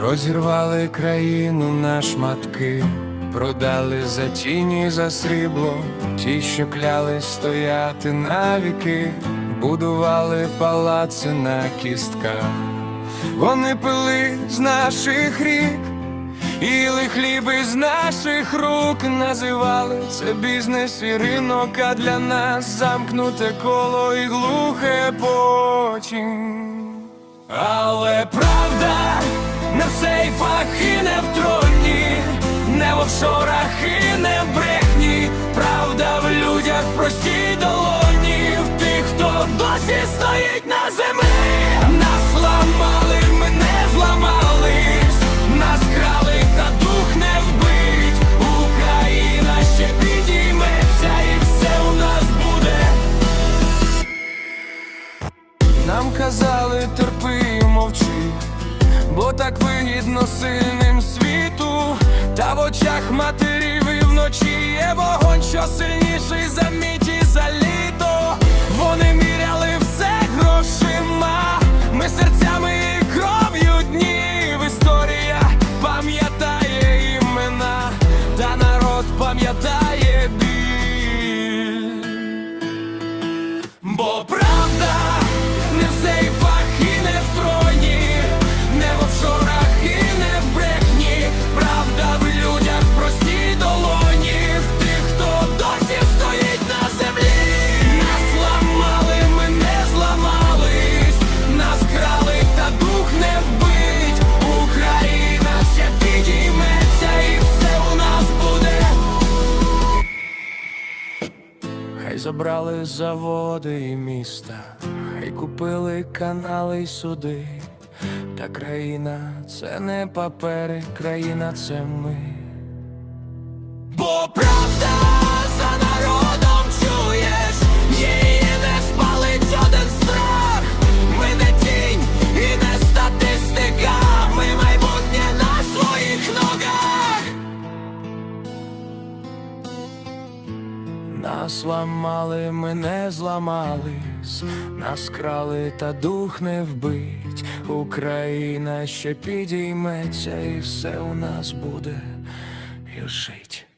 Розірвали країну на шматки, продали за тіні за срібло, ті, що кляли стояти навіки, будували палаци на кістках. Вони пили з наших рік, їли хліби з наших рук, називали це бізнес і ринок, а для нас замкнуте коло і глухе починь. Але правда офшорах і не в брехні. Правда в людях простій долоні, в тих, хто досі стоїть на землі. Нас ламали, ми не зламались, нас крали, та дух не вбить. Україна ще підійметься, і все у нас буде. Нам казали терпи і мовчи, бо так вигідно сильним світу, та в очах матерів і вночі є вогонь, що сильніший за забрали заводи і міста, і купили канали й суди. Та країна це не папери, країна це ми. Нас ламали, ми не зламались, нас крали, та дух не вбить. Україна ще підійметься, і все у нас буде жить.